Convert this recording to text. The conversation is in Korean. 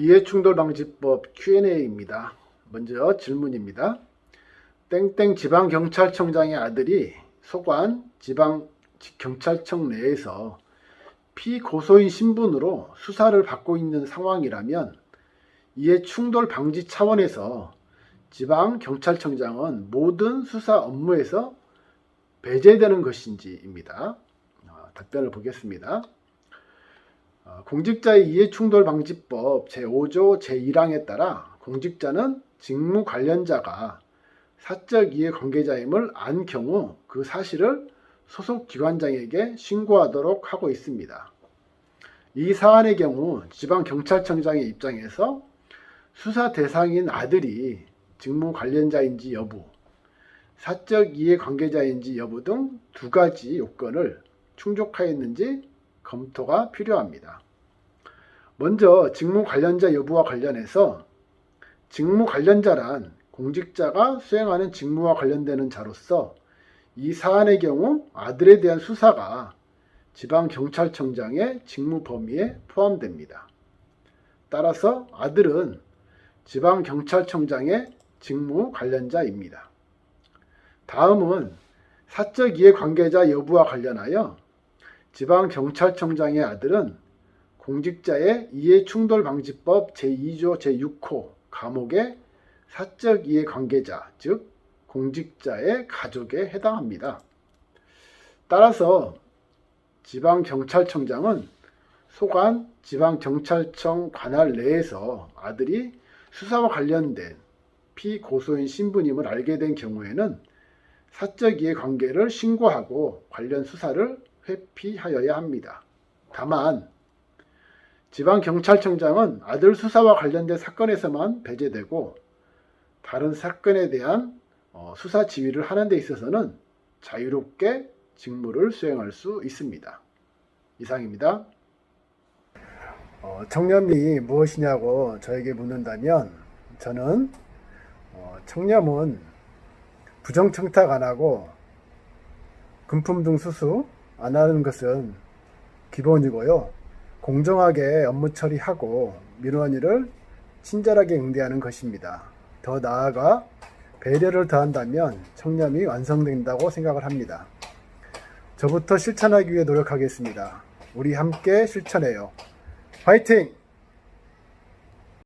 이해충돌 방지법 Q&A입니다. 먼저 질문입니다. 땡땡 지방경찰청장의 아들이 소관 지방경찰청 내에서 피고소인 신분으로 수사를 받고 있는 상황이라면 이해 충돌 방지 차원에서 지방경찰청장은 모든 수사 업무에서 배제되는 것인지입니다. 어, 답변을 보겠습니다. 어, 공직자의 이해충돌 방지법 제5조 제1항에 따라 공직자는 직무 관련자가 사적 이해 관계자임을 안 경우 그 사실을 소속 기관장에게 신고하도록 하고 있습니다. 이 사안의 경우 지방경찰청장의 입장에서 수사 대상인 아들이 직무 관련자인지 여부, 사적 이해 관계자인지 여부 등 두 가지 요건을 충족하였는지 검토가 필요합니다. 먼저 직무 관련자 여부와 관련해서 직무 관련자란 공직자가 수행하는 직무와 관련되는 자로서 이 사안의 경우 아들에 대한 수사가 지방경찰청장의 직무 범위에 포함됩니다. 따라서 아들은 지방경찰청장의 직무 관련자입니다. 다음은 사적 이해 관계자 여부와 관련하여 지방경찰청장의 아들은 공직자의 이해충돌방지법 제2조 제6호 감옥의 사적 이해 관계자, 즉 공직자의 가족에 해당합니다. 따라서 지방경찰청장은 소관 지방경찰청 관할 내에서 아들이 수사와 관련된 피고소인 신분임을 알게 된 경우에는 사적 이해 관계를 신고하고 관련 수사를 회피하여야 합니다. 다만 지방경찰청장은 아들 수사와 관련된 사건에서만 배제되고 다른 사건에 대한 어, 수사 지휘를 하는 데 있어서는 자유롭게 직무를 수행할 수 있습니다. 이상입니다. 어, 청렴이 무엇이냐고 저에게 묻는다면 저는 어, 청렴은 부정청탁 안 하고 금품 등 수수 안 하는 것은 기본이고요. 공정하게 업무 처리하고 일을 친절하게 응대하는 것입니다. 더 나아가 배려를 더한다면 청렴이 완성된다고 생각을 합니다. 저부터 실천하기 위해 노력하겠습니다. 우리 함께 실천해요. 화이팅!